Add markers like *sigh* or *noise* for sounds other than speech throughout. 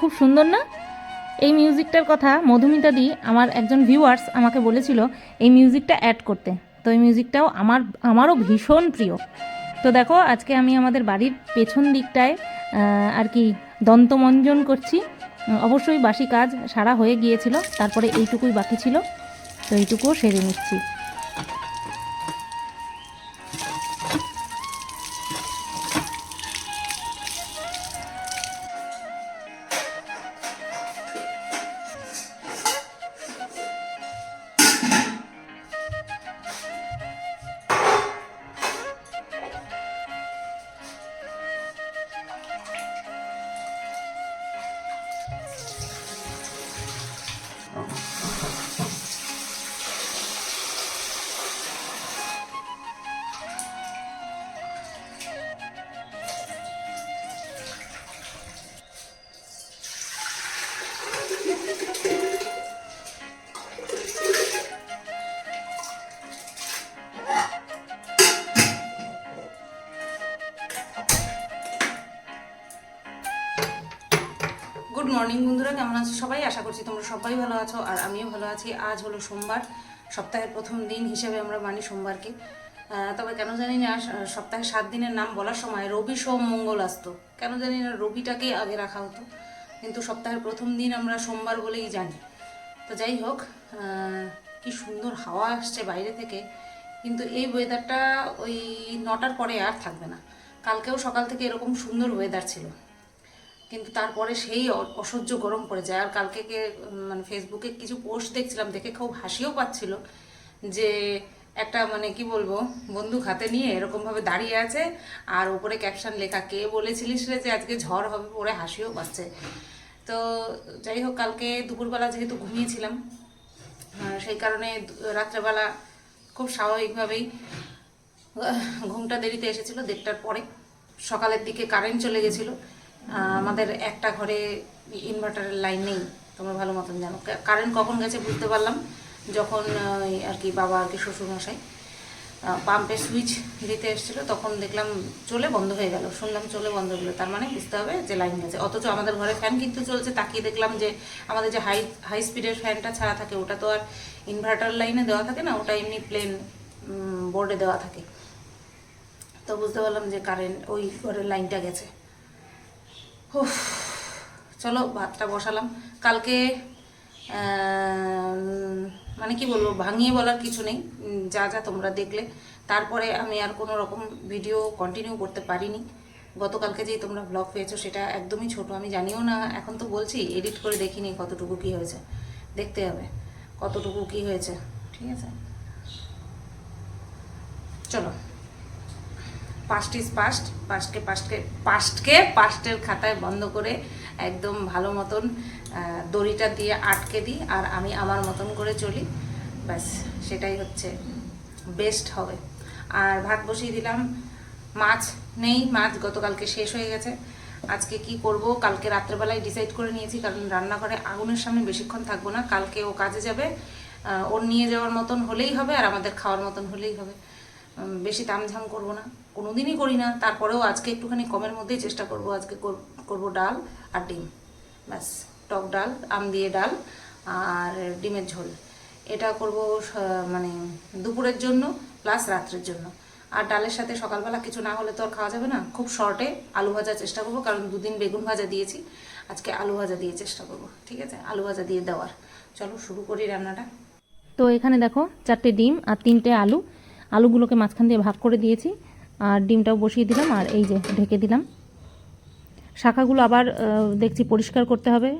খুব সুন্দর না? এই মিউজিকটার কথা মধুমিতা দি, আমার একজন ভিউয়ার্স আমাকে বলেছিল, এই মিউজিকটা অ্যাড করতে। তো এই মিউজিকটাও আমার, আমারও ভীষণ প্রিয়। তো দেখো, আজকে আমি আমাদের বাড়ির পেছন দিকটায় আর কি দন্তমঞ্জন করছি। অবশ্যই বাসি কাজ সারা হয়ে গিয়েছিল, তারপরে এইটুকুই বাকি ছিল। তো এইটুকুও সেরে নিচ্ছি। আছো? সবাই আশা করছি তোমরা সবাই ভালো আছো আর আমিও ভালো আছি। আজ হলো সোমবার, সপ্তাহের প্রথম দিন হিসেবে আমরা মানি সোমবারকে। তবে কেন জানি না সপ্তাহে সাত দিনের নাম বলার সময় রবি, সোম, মঙ্গল আসতো। কেন জানি না, রবিটাকেই আগে রাখা হতো। কিন্তু সপ্তাহের প্রথম দিন আমরা সোমবার বলেই জানি। তো যাই হোক কি সুন্দর হাওয়া আসছে বাইরে থেকে। কিন্তু এই ওয়েদারটা ওই নটার পরে আর থাকবে না। কালকেও সকাল থেকে এরকম সুন্দর ওয়েদার ছিল। কিন্তু তারপরে সেই অসহ্য গরম পড়ে যায়। আর কালকে কে মানে ফেসবুকে কিছু পোস্ট দেখছিলাম, দেখে খুব হাসিও পাচ্ছিল যে একটা মানে কি বলব, বন্দুক হাতে নিয়ে এরকম ভাবে দাঁড়িয়ে আছে আর উপরে ক্যাপশন লেখা, কে বলেছিলিস রে যে আজকে ঝড় হবে? পরে হাসিও পাচ্ছে। তো যাই হোক, কালকে দুপুরবেলা যেহেতু ঘুমিয়েছিলাম সেই কারণে রাত্রেবেলা খুব স্বাভাবিকভাবেই ঘুমটা দেরিতে এসেছিল, দেড়টার পরে সকালের দিকে কারেন্ট চলে গেছিল। আমাদের একটা ঘরে ইনভার্টারের লাইন নেই, তোমরা ভালো মতন জানো। কারেন্ট কখন গেছে বুঝতে পারলাম, যখন আর কি বাবা আর কি শ্বশুরমশাই পাম্পে সুইচ দিতে এসেছিল, তখন দেখলাম চলে বন্ধ হয়ে গেল। শুনলাম চলে বন্ধ হলো তার মানে বুঝতে হবে যে লাইন গেছে। অথচ আমাদের ঘরে ফ্যান কিন্তু চলছে, তাকিয়ে দেখলাম যে আমাদের যে হাই হাই স্পিডের ফ্যানটা ছাড়া থাকে, ওটা তো আর ইনভার্টার লাইনে দেওয়া থাকে না, ওটা এমনি প্লেন বোর্ডে দেওয়া থাকে। তো বুঝতে পারলাম যে কারেন্ট ওই ঘরের লাইনটা গেছে। চলো ভাতটা বসালাম। কালকে মানে কি বলব, ভাঙিয়ে বলার কিছু নেই। যা যা তোমরা দেখলে। তারপরে আমি আর কোনো রকম ভিডিও কন্টিনিউ করতে পারিনি। গতকালকে যেই তোমরা ব্লগ পেয়েছ, সেটা একদমই ছোট। আমি জানিও না, এখন তো বলছি এডিট করে দেখিনি কতটুকু কি হয়েছে। দেখতে হবে কতটুকু কি হয়েছে, ঠিক আছে? চলো। পাস্ট ইজ পাস্ট, পাস্টকে পাস্টকে পাস্টকে পাস্টের খাতায় বন্ধ করে একদম ভালো মতন দড়িটা দিয়ে আটকে দিই আর আমি আমার মতন করে চলি। ব্যাস, সেটাই হচ্ছে বেস্ট হবে। আর ভাত বসিয়ে দিলাম। মাছ নেই, মাছ গতকালকে শেষ হয়ে গেছে। আজকে কি করব? কালকে রাত্রেবেলায় ডিসাইড করে নিয়েছি, কারণ রান্নাঘরে আগুনের সামনে বেশিক্ষণ থাকব না। কালকে ও কাজে যাবে ওর নিয়ে যাওয়ার মতন হলেই হবে আর আমাদের খাওয়ার মতন হলেই হবে। বেশি তামঝাম করব না। কোনো দিনই করি না। তারপরেও আজকে একটুখানি কমের মধ্যেই চেষ্টা করব। আজকে কর- করব ডাল আর ডিম। ব্যাস, টক ডাল, আম দিয়ে ডাল আর ডিমের ঝোল। এটা করব মানে দুপুরের জন্য প্লাস রাত্রের জন্য। আর ডালের সাথে সকালবেলা কিছু না হলে তো আর খাওয়া যাবে না। খুব শর্টে আলু ভাজার চেষ্টা করব, কারণ দুদিন বেগুন ভাজা দিয়েছি। আজকে আলু ভাজা দিয়ে চেষ্টা করব, ঠিক আছে? আলু ভাজা দিয়ে দেওয়ার। চলো শুরু করি রান্নাটা। তো এখানে দেখো, চারটে ডিম আর তিনটে আলু। আলুগুলোকে মাঝখান দিয়ে ভাগ করে দিয়েছি, আর ডিমটাও বসিয়ে দিলাম, আর এই যে ঢেকে দিলাম। শাখাগুলো আবার দেখছি পরিষ্কার করতে হবে।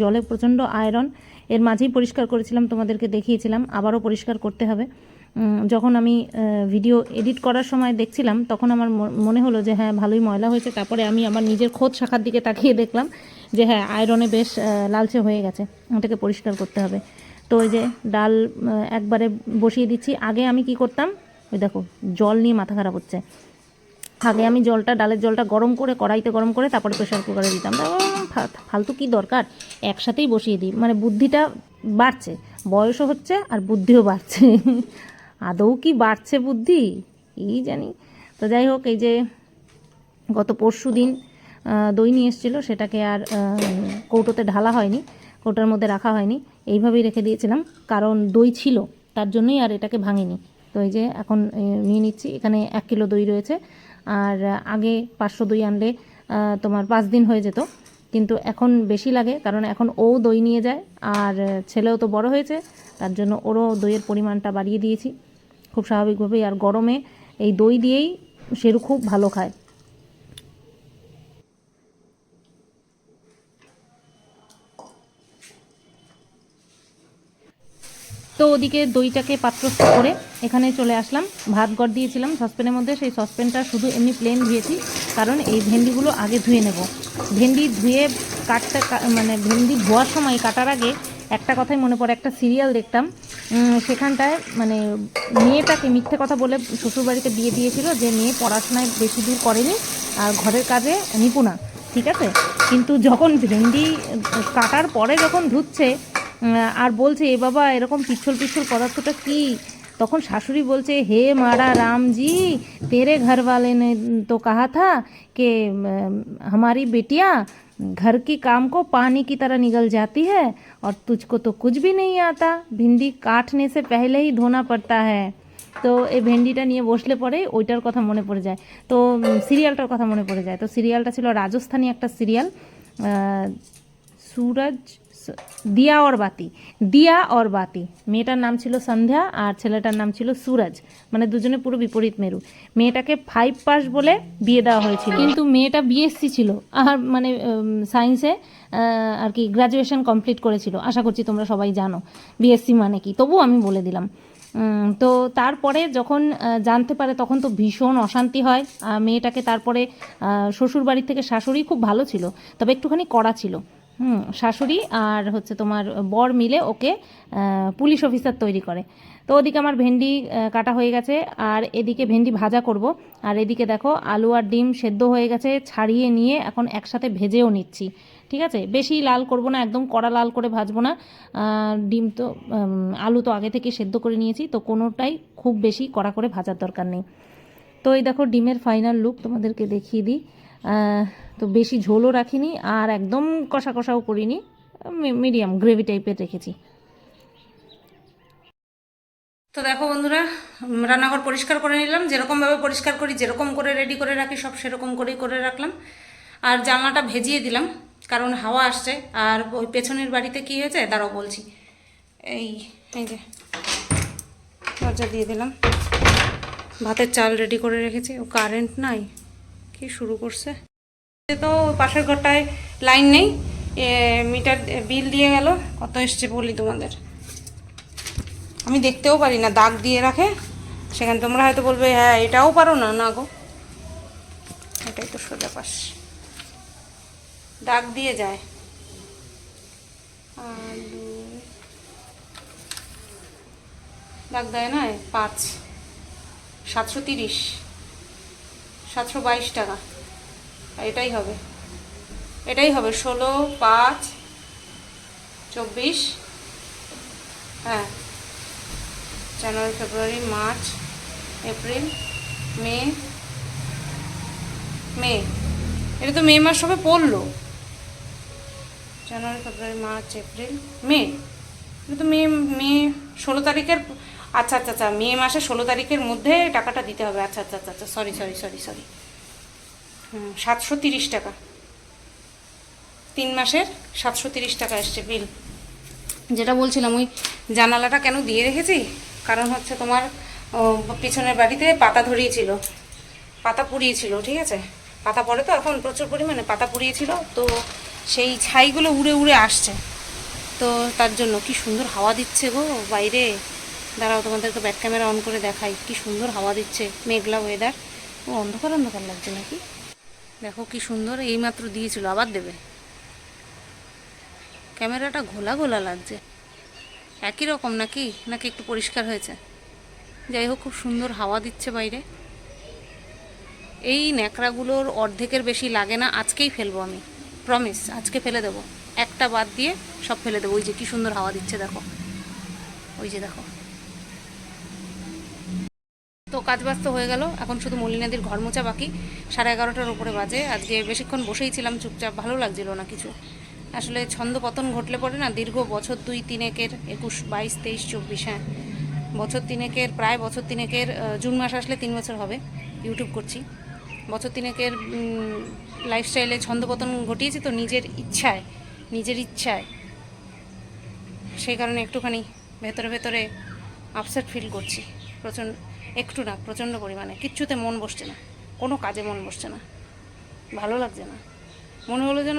জলে প্রচণ্ড আয়রন। এর মাঝেই পরিষ্কার করেছিলাম, তোমাদেরকে দেখিয়েছিলাম, আবারও পরিষ্কার করতে হবে। যখন আমি ভিডিও এডিট করার সময় দেখছিলাম, তখন আমার মনে হলো যে হ্যাঁ ভালোই ময়লা হয়েছে। তারপরে আমি আমার নিজের খোদ শাখার দিকে তাকিয়ে দেখলাম যে হ্যাঁ আয়রনে বেশ লালচে হয়ে গেছে। ওটাকে পরিষ্কার করতে হবে। তো ওই যে ডাল একবারে বসিয়ে দিচ্ছি। আগে আমি কি করতাম? ওই দেখো, জল নিয়ে মাথা খারাপ হচ্ছে। আগে আমি জলটা, ডালের জলটা গরম করে, কড়াইতে গরম করে তারপরে প্রেশার কুকারে দিতাম। ফালতু কি দরকার? একসাথেই বসিয়ে দিই। মানে বুদ্ধিটা বাড়ছে। বয়সও হচ্ছে আর বুদ্ধিও বাড়ছে। *laughs* আদৌ কি বাড়ছে বুদ্ধি? এই জানি। তো যাই হোক, এই যে গত পরশু দিন দই নিয়ে এসেছিল, সেটাকে আর কৌটোতে ঢালা হয়নি। কৌটোর মধ্যে রাখা হয়নি। এইভাবেই রেখে দিয়েছিলাম, কারণ দই ছিল, তার জন্যই আর এটাকে ভাঙিনি। তো এই যে এখন নিয়ে নিচ্ছি, এখানে এক কিলো দই রয়েছে। আর আগে পাঁচশো দই আনলে তোমার পাঁচ দিন হয়ে যেত। কিন্তু এখন বেশি লাগে, কারণ এখন ও দই নিয়ে যায়, আর ছেলেও তো বড় হয়েছে, তার জন্য ওরও দইয়ের পরিমাণটা বাড়িয়ে দিয়েছি। খুব স্বাভাবিকভাবেই, আর গরমে এই দই দিয়েই সেরু খুব ভালো খায়। তো ওদিকে দইটাকে পাত্রস্থ করে এখানে চলে আসলাম। ভাত গড় দিয়েছিলাম সসপ্যানের মধ্যে, সেই সসপ্যানটা শুধু এমনি প্লেন ধুয়েছি কারণ এই ভেন্ডিগুলো আগে ধুয়ে নেব। ভেন্ডি ধুয়ে কাটটা মানে ভেন্ডি ধোয়ার সময় কাটার আগে একটা কথাই মনে পড়ে, একটা সিরিয়াল দেখতাম। সেখানটায় মানে মেয়েটাকে মিথ্যে কথা বলে শ্বশুরবাড়িতে বিয়ে দিয়েছিল যে মেয়ে পড়াশোনায় বেশি দূর করেনি আর ঘরের কাজে নিপুণা ঠিক আছে? কিন্তু যখন ভেন্ডি কাটার পরে যখন ধুচ্ছে আর বলছে এ বাবা এরকম পিছল পিছল পদার্থটা কি তখন শাশুড়ি বলছে হে মারা রামজি তেরে ঘর वाले ने तो कहा था कि अम, हमारी बेटियां घर की काम को पानी की तरह निगल जाती है और तुझको तो कुछ भी नहीं आता भिंडी काटने से पहले ही धोना पड़ता है তো এই ভেন্ডিটা নিয়ে বসলে পরে ওইটার কথা মনে পড়ে যায় তো উম, সিরিয়ালটার কথা মনে পড়ে যায় তো সিরিয়ালটা ছিল রাজস্থানী একটা সিরিয়াল আহ, সুরজ স- দিয়া অর বাতি, দিয়া অর বাতি। মেয়েটার নাম ছিল সন্ধ্যা আর ছেলেটার নাম ছিল সুরাজ। মানে দুজনে পুরো বিপরীত মেরু। মেয়েটাকে ফাইভ পাস বলে বিয়ে দেওয়া হয়েছিল। কিন্তু মেয়েটা বিএসসি ছিল। আর মানে সায়েন্সে আর কি গ্র্যাজুয়েশন কমপ্লিট করেছিল। আশা করছি তোমরা সবাই জানো। বিএসসি মানে কি? তবু আমি বলে দিলাম। তো তারপরে যখন জানতে পারে তখন তো ভীষণ অশান্তি হয়। মেয়েটাকে তারপরে শ্বশুর বাড়ির থেকে শাশুড়ি খুব ভালো ছিল। তবে একটুখানি কড়া ছিল। হুম, শাশুড়ি আর হচ্ছে তোমার বর মিলে ওকে পুলিশ অফিসার তৈরি করে। তো ওদিকে আমার ভেন্ডি কাটা হয়ে গেছে, আর এদিকে ভেন্ডি ভাজা করব। আর এদিকে দেখো, আলু আর ডিম সেদ্ধ হয়ে গেছে, ছাড়িয়ে নিয়ে এখন একসাথে ভেজেও নিচ্ছি। ঠিক আছে? বেশি লাল করব না, একদম কড়া লাল করে ভাজবো না। ডিম তো আলু তো আগে থেকে সেদ্ধ করে নিয়েছি, তো কোনোটাই খুব বেশি কড়া করে ভাজার দরকার নেই। তো এই দেখো, ডিমের ফাইনাল লুক তোমাদেরকে দেখিয়ে দিই। তো বেশি ঝোলও রাখিনি আর একদম কষা কষাও করিনি মিডিয়াম গ্রেভি টাইপের রেখেছি। তো দেখো বন্ধুরা রান্নাঘর পরিষ্কার করে নিলাম। যেরকমভাবে পরিষ্কার করি, যেরকম করে রেডি করে রাখি, সব সেরকম করেই করে রাখলাম। আর জানলাটা ভেজিয়ে দিলাম, কারণ হাওয়া আসছে। আর ওই পেছনের বাড়িতে কি হয়েছে? দাঁড়াও বলছি। এই এই যে, দরজা দিয়ে দিলাম। ভাতের চাল রেডি করে রেখেছি। ও কারেন্ট নাই, কি শুরু করছে? তো, পাশের ঘরটায় লাইন নেই। মিটার বিল দিয়ে গেল। কত এসছে বলি তোমাদের? আমি দেখতেও পারি না, দাগ দিয়ে রাখে। সেখানে তোমরা হয়তো বলবে হ্যাঁ এটাও পারো না। না গো। এটাই তো সোজা পাশ। দাগ দিয়ে যায়। আলু। দাগ দেয় না পাঁচ। সাতশো তিরিশ। সাতশো বাইশ টাকা। এটাই হবে। এটাই হবে ষোলো, পাঁচ, চব্বিশ হ্যাঁ জানুয়ারি, ফেব্রুয়ারি, মার্চ, এপ্রিল, মে মে। এটা তো মে মাস হবে পড়ল। January, February, March, April, May. এটা তো মে মে ষোলো তারিখের আচ্ছা আচ্ছা আচ্ছা মে মাসের ষোলো তারিখের মধ্যে টাকাটা দিতে হবে। আচ্ছা আচ্ছা আচ্ছা সরি সরি সরি সরি সাতশো তিরিশ টাকা। তিন মাসের সাতশো তিরিশ টাকা এসছে বিল যেটা বলছিলাম, ওই জানালাটা কেন দিয়ে রেখেছি? কারণ হচ্ছে তোমার পিছনের বাড়িতে পাতা ধরিয়েছিল পাতা পুড়িয়েছিল ঠিক আছে? পাতা পড়ে তো এখন প্রচুর পরিমাণে পাতা পুড়িয়েছিল তো সেই ছাইগুলো উড়ে উড়ে আসছে। তো তার জন্য কি সুন্দর হাওয়া দিচ্ছে গো বাইরে। দাঁড়াও, তোমাদেরকে ব্যাক ক্যামেরা অন করে দেখাই। কি সুন্দর হাওয়া দিচ্ছে, মেঘলা ওয়েদার ও, অন্ধকার অন্ধকার লাগছে নাকি? দেখো কি সুন্দর, এইমাত্র দিয়েছিল, আবার দেবে। ক্যামেরাটা ঘোলা ঘোলা লাগছে। একই রকম নাকি? নাকি একটু পরিষ্কার হয়েছে? যাই হোক, খুব সুন্দর হাওয়া দিচ্ছে বাইরে। এই ন্যাকড়াগুলোর অর্ধেকের বেশি লাগে না, আজকেই ফেলব আমি। প্রমিস আজকে ফেলে দেবো। একটা বাদ দিয়ে সব ফেলে দেবো। ওই যে কি সুন্দর হাওয়া দিচ্ছে, দেখো। ওই যে দেখো। তো কাজ বাজ তো হয়ে গেল। এখন শুধু মলিনাদির ঘর মোছা বাকি। সাড়ে এগারোটার উপরে বাজে। আজকে বেশিক্ষণ বসেই ছিলাম, চুপচাপ ভালো লাগছিল না কিছু। আসলে ছন্দ পতন ঘটলে পরে না দীর্ঘ বছর দুই তিনেকের, একুশ, বাইশ, তেইশ, চব্বিশ হ্যাঁ বছর তিনেকের, প্রায় বছর তিনেকের জুন মাস আসলে তিন বছর হবে ইউটিউব করছি। বছর তিনেকের লাইফস্টাইলে ছন্দপতন ঘটিয়েছি তো নিজের ইচ্ছায় নিজের ইচ্ছায়। সেই কারণে একটুখানি ভেতরে ভেতরে আপসেট ফিল করছি। প্রচণ্ড একটু না, প্রচণ্ড পরিমাণে। কিচ্ছুতে মন বসছে না। কোনো কাজে মন বসছে না। ভালো লাগছে না। মনে হলো যেন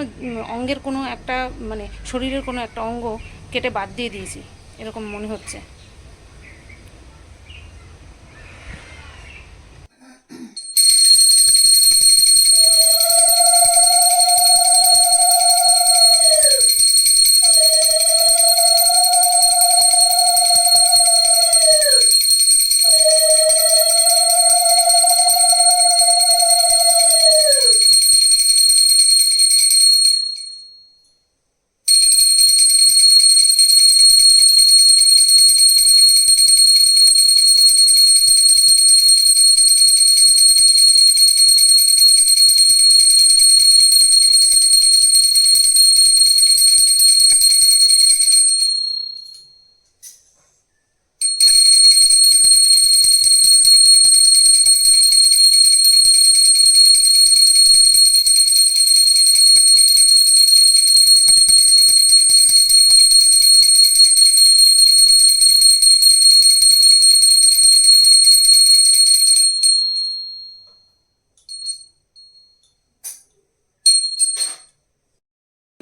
অঙ্গের কোনো একটা মানে শরীরের কোনো একটা অঙ্গ কেটে বাদ দিয়ে দিয়েছি। এরকম মনে হচ্ছে।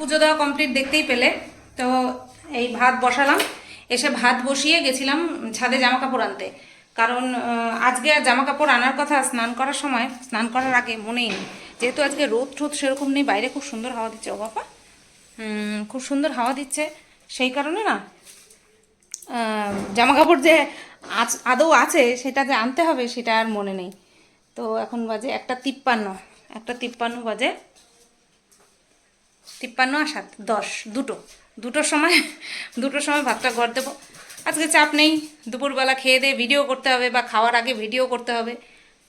পুজো দেওয়া কমপ্লিট দেখতেই পেলে। তো এই ভাত বসালাম। এসে ভাত বসিয়ে গেছিলাম ছাদে জামা কাপড় আনতে। কারণ আজকে আর জামা কাপড় আনার কথা স্নান করার সময়, স্নান করার আগে মনেই নেই। যেহেতু আজকে রোদ ঠোদ সেরকম নেই, বাইরে খুব সুন্দর হাওয়া দিচ্ছে। ও বাবা। খুব সুন্দর হাওয়া দিচ্ছে। সেই কারণে না জামা কাপড় যে আচ- আদৌ আছে, সেটা যে আনতে হবে, সেটা আর মনে নেই। তো এখন বাজে একটা তিপ্পান্ন। একটা তিপ্পান্ন বাজে। তিপ্পান্ন আর সাত, দশ, দুটো। দুটোর সময় দুটোর সময় ভাতটা ঘর দেবো। আজকে চাপ নেই, দুপুরবেলা খেয়ে দিয়ে ভিডিও করতে হবে বা খাওয়ার আগে ভিডিও করতে হবে।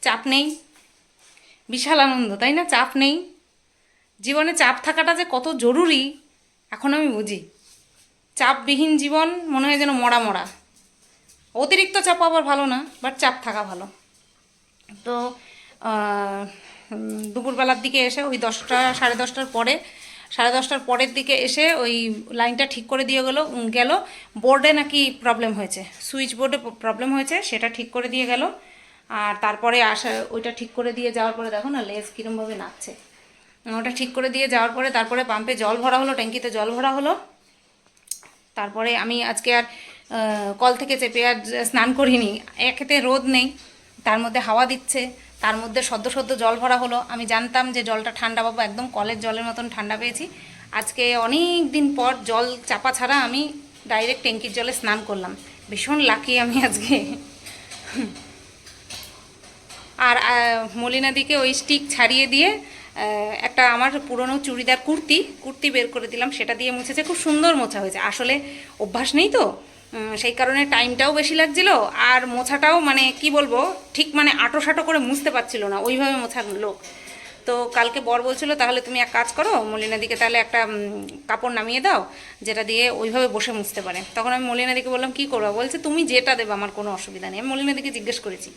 চাপ নেই। বিশাল আনন্দ, তাই না? চাপ নেই। জীবনে চাপ থাকাটা যে কত জরুরি, এখন আমি বুঝি। চাপবিহীন জীবন মনে হয় যেন মরা মরা। অতিরিক্ত চাপ আবার ভালো না বাট চাপ থাকা ভালো। তো দুপুরবেলার দিকে এসে ওই দশটা, সাড়ে দশটার পরে সাড়ে দশটার পরের দিকে এসে ওই লাইনটা ঠিক করে দিয়ে গেল গেল। বোর্ডে নাকি প্রবলেম হয়েছে। সুইচ বোর্ডে প্রবলেম হয়েছে, সেটা ঠিক করে দিয়ে গেল। আর তারপরে আসা, ওইটা ঠিক করে দিয়ে যাওয়ার পরে দেখো না, লেজ কীরমভাবে নাচছে। ওটা ঠিক করে দিয়ে যাওয়ার পরে তারপরে পাম্পে জল ভরা হলো, ট্যাঙ্কিতে জল ভরা হলো। তারপরে আমি আজকে আর কল থেকে চেপে আর স্নান করিনি। একেতে রোদ নেই, তার মধ্যে হাওয়া দিচ্ছে। তার মধ্যে সদ্য সদ্য জল ভরা হলো। আমি জানতাম যে জলটা ঠান্ডা পাবো, একদম কলের জলের মতন ঠান্ডা পেয়েছি। আজকে অনেক দিন পর জল চাপা ছাড়া আমি ডাইরেক্ট ট্যাঙ্কির জলে স্নান করলাম। ভীষণ লাকি আমি আজকে। আর মলিনাদিকে ওই স্টিক ছাড়িয়ে দিয়ে একটা আমার পুরনো চুড়িদার কুর্তি কুর্তি বের করে দিলাম। সেটা দিয়ে মুছেছে। খুব সুন্দর মোছা হয়েছে। আসলে অভ্যাস নেই তো? সেই কারণে টাইমটাও বেশি লাগছিল আর মোছাটাও মানে কি বলব, ঠিক মানে আটো সাটো করে মুছতে পারছিল না, ওইভাবে মোছা লোক। তো কালকে বর বলছিল, তাহলে তুমি এক কাজ করো, মলিনাদিকে তাহলে একটা কাপড় নামিয়ে দাও, যেটা দিয়ে ওইভাবে বসে মুছতে পারে। তখন আমি মলিনাদিকে বললাম, কি করব? বলছে, তুমি যেটা দেবে, আমার কোনো অসুবিধা নেই। আমি মলিনাদিকে জিজ্ঞেস করেছি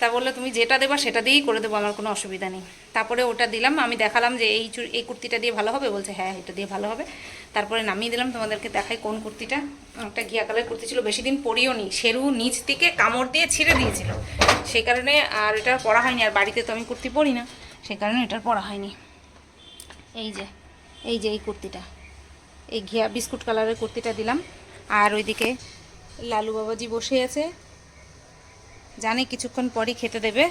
তা বলল, তুমি যেটা দেবা সেটা দিয়েই করে দেবো, আমার কোনো অসুবিধা নেই। তারপরে ওটা দিলাম, আমি দেখালাম যে এই এই কুর্তিটা দিয়ে ভালো হবে, বলছে হ্যাঁ এটা দিয়ে ভালো হবে। তারপরে নামিয়ে দিলাম, তোমাদেরকে দেখাই কোন কুর্তিটা। একটা ঘিয়া কালার কুর্তি ছিল, বেশি দিন পরিও নি শেরু নিচ থেকে কামড় দিয়ে ছিঁড়ে দিয়েছিল। সেই কারণে আর এটা পরা হয়নি, আর বাড়িতে তো আমি কুর্তি পরি না, সেই কারণে এটার পরা হয়নি। এই যে এই যে এই কুর্তিটা, এই ঘিয়া বিস্কুট কালারের কুর্তিটা দিলাম। আর ওইদিকে লালু বাবাজি বসে আছে জানি কিছুক্ষণ পরই খেতে দেবে।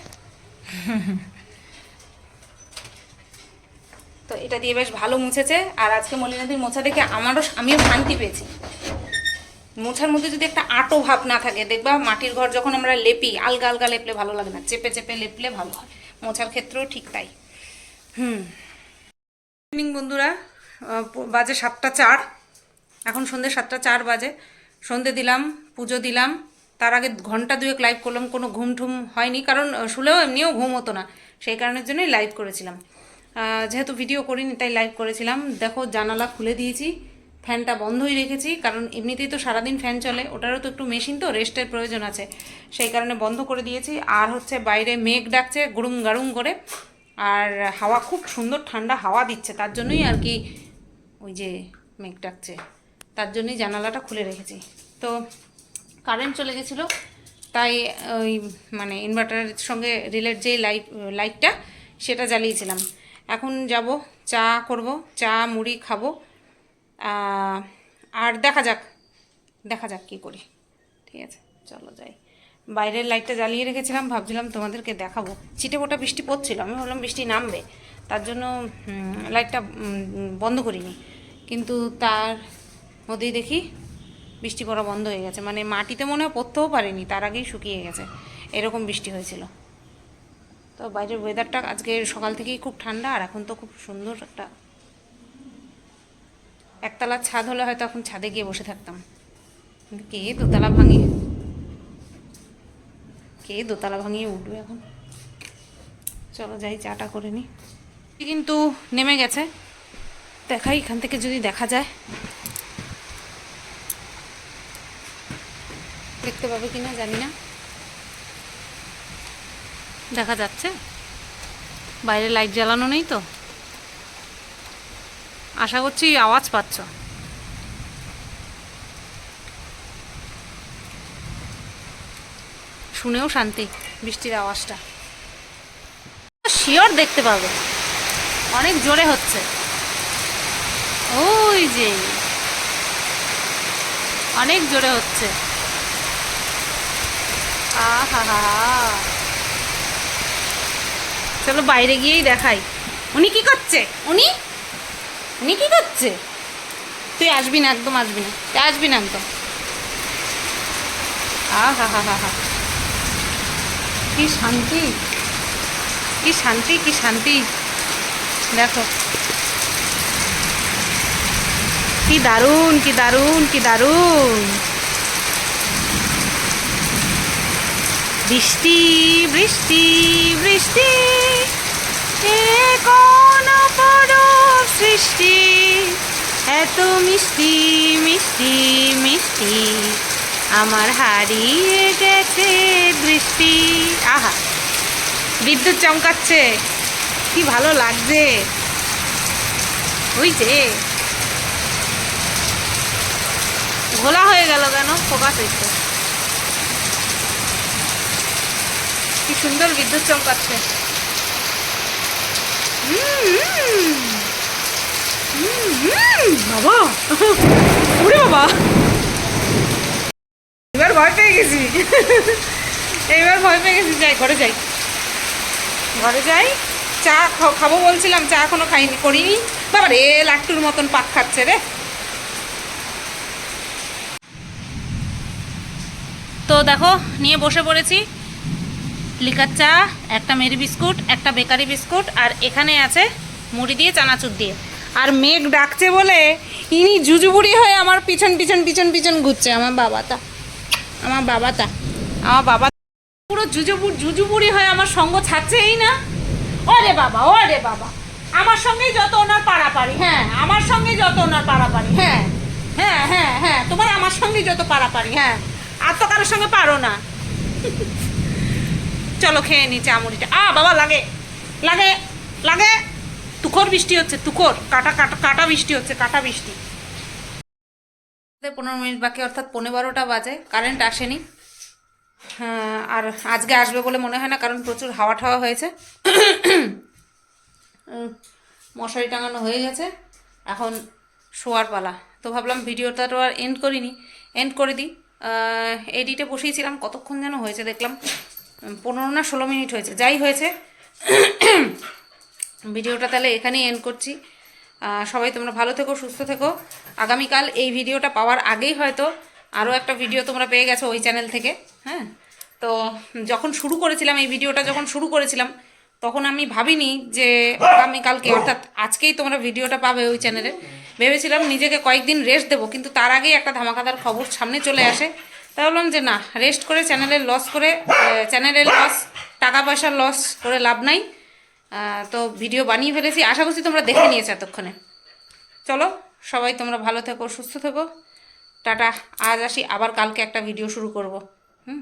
তো এটা দিয়ে বেশ ভালো মুছেছে। আর আজকে মলিনাদির মোছা দেখে আমারও আমিও শান্তি পেয়েছি। মোছার মধ্যে যদি একটা আটো ভাব না থাকে, দেখবা মাটির ঘর যখন আমরা লেপি, আলগা আলগা লেপলে ভালো লাগে না। চেপে চেপে লেপলে ভালো হয়। মোছার ক্ষেত্রেও ঠিক তাই। হুম। ইভিনিং বন্ধুরা বাজে সাতটা চার। এখন সন্ধ্যে সাতটা চার বাজে। সন্ধে দিলাম, পুজো দিলাম। তার আগে ঘণ্টা দুয়েক লাইভ করলাম, কোনো ঘুম ঠুম হয়নি, কারণ শুলেও এমনিও ঘুম হতো না, সেই কারণের জন্যই লাইভ করেছিলাম। যেহেতু ভিডিও করিনি, তাই লাইভ করেছিলাম। দেখো, জানালা খুলে দিয়েছি, ফ্যানটা বন্ধই রেখেছি, কারণ এমনিতেই তো সারাদিন ফ্যান চলে, ওটারও তো একটু মেশিন তো রেস্টের প্রয়োজন আছে। সেই কারণে বন্ধ করে দিয়েছি, আর হচ্ছে বাইরে মেঘ ডাকছে, গুড়ুম গাড়ুম করে, আর হাওয়া, খুব সুন্দর ঠান্ডা হাওয়া দিচ্ছে, তার জন্যই আর কি ওই যে মেঘ ডাকছে, তার জন্যই জানালাটা খুলে রেখেছি। তো কারেন্ট চলে গেছিল, তাই ওই মানে ইনভার্টারের সঙ্গে রিলেট যে লাইট লাইটটা সেটা জ্বালিয়েছিলাম। এখন যাব, চা করব, চা, মুড়ি খাব আর দেখা যাক দেখা যাক কী করি। ঠিক আছে, চলো যাই। বাইরের লাইটটা জ্বালিয়ে রেখেছিলাম, ভাবছিলাম তোমাদেরকে দেখাবো। ছিটে ফোটা বৃষ্টি পড়ছিল, আমি ভাবলাম বৃষ্টি নামবে, তার জন্য লাইটটা বন্ধ করিনি। কিন্তু তার মধ্যেই দেখি বৃষ্টি পড়া বন্ধ হয়ে গেছে। মানে মাটিতে মনে হয় পড়তেও পারেনি, তার আগেই শুকিয়ে গেছে। এরকম বৃষ্টি হয়েছিল। তো বাইরের ওয়েদারটা আজকে সকাল থেকেই খুব ঠান্ডা, আর এখন তো খুব সুন্দর একটা একতলার ছাদ হলে হয়তো এখন ছাদে গিয়ে বসে থাকতাম। কে দোতলা ভাঙিয়ে কে দোতলা ভাঙিয়ে উঠবে এখন? চলো যাই, চাটা করে নি। কিন্তু নেমে গেছে। দেখাই এখান থেকে যদি দেখা যায়। দেখতে পাবে কি না জানি না। দেখা যাচ্ছে। বাইরে লাইট জ্বালানো নেই তো। আশা করছি আওয়াজ পাচ্ছ। শুনেও শান্তি বৃষ্টির আওয়াজটা। শিওর দেখতে পাবে। অনেক জোরে হচ্ছে। ওই যে। অনেক জোরে হচ্ছে। চলো বাইরে গিয়েই দেখাই। উনি কি করছে? উনি? উনি কি করছে? তুই আসবি না, একদম আসবি না। তুই আসবি না একদম। হা হা হা কি শান্তি। কি শান্তি কি শান্তি। দেখো। কি দারুণ কি দারুণ কি দারুণ। বৃষ্টি বৃষ্টি বৃষ্টি, এ কোন সৃষ্টি? এত মিষ্টি মিষ্টি মিষ্টি, আমার হারিয়ে গেছে দৃষ্টি। আহা, বিদ্যুৎ চমকাচ্ছে, কি ভালো লাগছে। ওই যে, ঘোলা হয়ে গেল কেন? ফোকাস হচ্ছে। সুন্দর বিদ্যুৎ চমকাচ্ছে। বাবা। ওরে বাবা। এবার ভয় পেয়ে গেছি। এইবার ভয় পেয়ে গেছি। যাই ঘরে যাই। ঘরে যাই। চা খাব বলছিলাম চা এখনও খাইনি করিনি। বাবা রে লাট্টুর মতন পাক খাচ্ছে রে। তো দেখো নিয়ে বসে পড়েছি। লিকার চা, একটা মেরি বিস্কুট, একটা বেকারি বিস্কুট, আর এখানে আছে মুড়ি দিয়ে, চানাচুর দিয়ে। আর মেঘ ডাকছে বলে ইনি জুজুবুড়ি হয়ে আমার পিছন পিছন পিছন পিছন ঘুরছে, আমার বাবাটা। আমার বাবাটা। আমার বাবা পুরো জুজুবুর জুজুবুড়ি হয়ে আমার সঙ্গ ছাড়ছেই না। ওরে বাবা ওরে বাবা। আমার সঙ্গেই যত ওনার পাড়াপাড়ি হ্যাঁ আমার সঙ্গেই যত ওনার পাড়াপাড়ি হ্যাঁ হ্যাঁ হ্যাঁ হ্যাঁ তোমার আমার সঙ্গেই যত পাড়াপাড়ি হ্যাঁ আর তো কারোর সঙ্গে পারো না। চলো খেয়ে নি চামড়িটা আ বাবা লাগে। লাগে লাগে। তুখর বৃষ্টি হচ্ছে তুখর। কাটা কাটা কাটা বৃষ্টি হচ্ছে কাটা বৃষ্টি। পনেরো মিনিট বাকি অর্থাৎ পনেরো বারোটা বাজে। কারেন্ট আসেনি। হ্যাঁ, আর আজকে আসবে বলে মনে হয় না কারণ প্রচুর হাওয়া ঠাওয়া হয়েছে। মশারি টাঙানো হয়ে গেছে। এখন শোয়ার পালা। তো ভাবলাম ভিডিওটা তো আর এন্ড করিনি। এন্ড করে দিই। এডিটে বসিয়েছিলাম কতক্ষণ যেন হয়েছে দেখলাম। পনেরো না ষোলো মিনিট হয়েছে, যাই হয়েছে। ভিডিওটা তাহলে এখানেই এন্ড করছি। সবাই তোমরা ভালো থেকো, সুস্থ থেকো। আগামীকাল এই ভিডিওটা পাওয়ার আগেই হয়তো আরও একটা ভিডিও তোমরা পেয়ে গেছো ওই চ্যানেল থেকে হ্যাঁ? তো যখন শুরু করেছিলাম, এই ভিডিওটা যখন শুরু করেছিলাম, তখন আমি ভাবিনি যে আগামীকালকে, অর্থাৎ আজকেই তোমরা ভিডিওটা পাবে ওই চ্যানেলে ভেবেছিলাম নিজেকে কয়েকদিন রেস্ট দেবো, কিন্তু তার আগেই একটা ধামাকাদার খবর সামনে চলে আসে। তাই বললাম যে না রেস্ট করে চ্যানেলের লস করে চ্যানেলের লস টাকা পয়সা লস করে লাভ নাই। তো ভিডিও বানিয়ে ফেলেছি। আশা করছি তোমরা দেখে নিয়েছো এতক্ষণে। চলো, সবাই তোমরা ভালো থেকো, সুস্থ থেকো। টাটা, আজ আসি, আবার কালকে একটা ভিডিও শুরু করব। হুম?